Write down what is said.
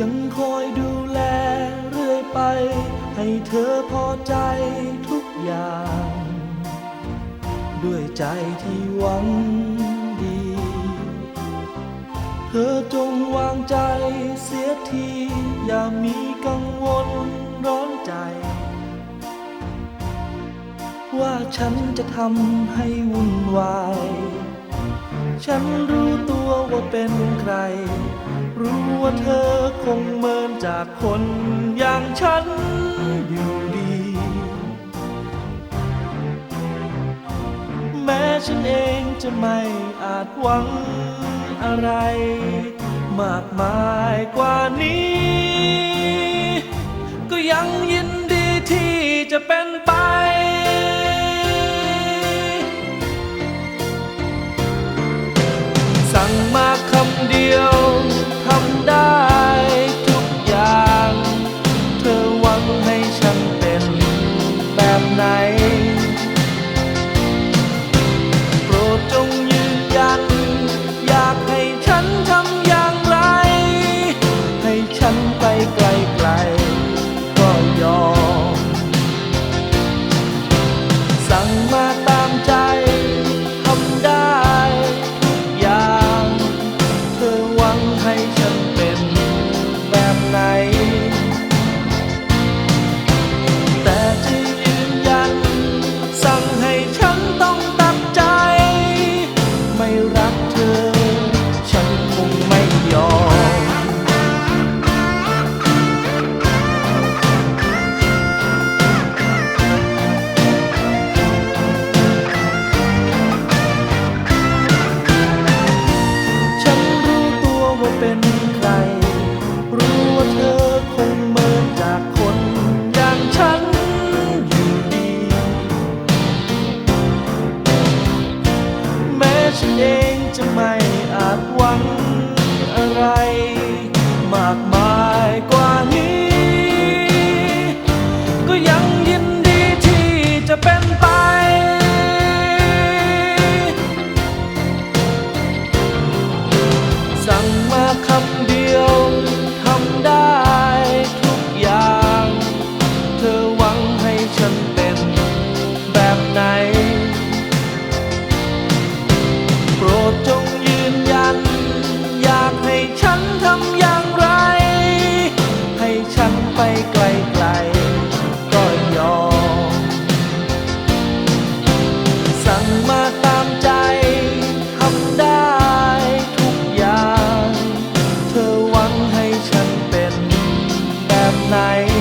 ยังคอยดูแลเรื่อยไป ให้เธอพอใจทุกอย่าง ด้วยใจที่หวังดี เธอจงวางใจเสียที อย่ามีกังวลร้อนใจ ว่าฉันจะทำให้วุ่นวาย ฉันรู้ตัวว่าเป็นใคร รู้ว่าเธอคงเมินจากคนอย่างฉันอยู่ดี แม้ฉันเองจะไม่อาจหวังอะไร มากมายกว่านี้ ก็ยังยินดีที่จะเป็นไปสั่งมาคำเดียว ไปไกลๆก็ยอม สั่งมาตามใจทำได้ทุกอย่าง เธอหวังให้ฉันเป็นแบบไหน จะไม่อาจหวัง อ